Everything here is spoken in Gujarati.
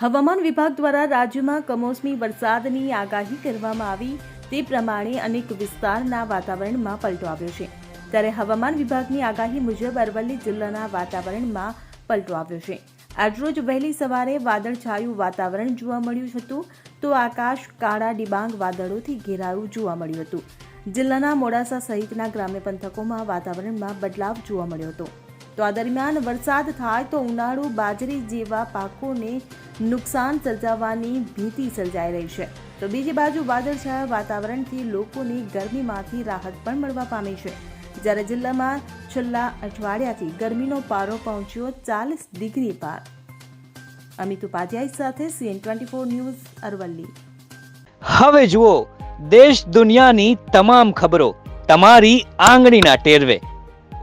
હવામાન વિભાગ દ્વારા રાજ્યમાં કમોસમી વરસાદની આગાહી કરવામાં આવી. તે પ્રમાણે અનેક વિસ્તારના વાતાવરણમાં પલટો આવ્યો છે. ત્યારે હવામાન વિભાગની આગાહી મુજબ અરવલ્લી જિલ્લાના વાતાવરણમાં પલટો આવ્યો છે. આજરોજ વહેલી સવારે વાદળછાયું વાતાવરણ જોવા મળ્યું હતું. તો આકાશ કાળા ડિબાંગ વાદળોથી ઘેરાયું જોવા મળ્યું હતું. જિલ્લાના મોડાસા સહિતના ગ્રામ્ય પંથકોમાં વાતાવરણમાં બદલાવ જોવા મળ્યો હતો. તો આ દરમિયાન વરસાદ થાય તો ઉનાળુ, બાજરી જેવા પાકોને નુકસાન સર્જાવાની ભીતિ સર્જાઈ રહી છે. તો બીજી બાજુ વાદળછાયા વાતાવરણથી લોકોની ગરમીમાંથી રાહત પણ મળવા પામી છે. જ્યારે જિલ્લામાં છેલ્લા અઠવાડિયાથી ગરમીનો પારો પહોંચ્યો ચાલીસ ડિગ્રી પાર. અમિત ઉપાધ્યાય સાથે CN twenty four news Aravalli. હવે જુઓ, દેશ દુનિયાની તમામ ખબરો તમારી આંગળીના ટેરવે.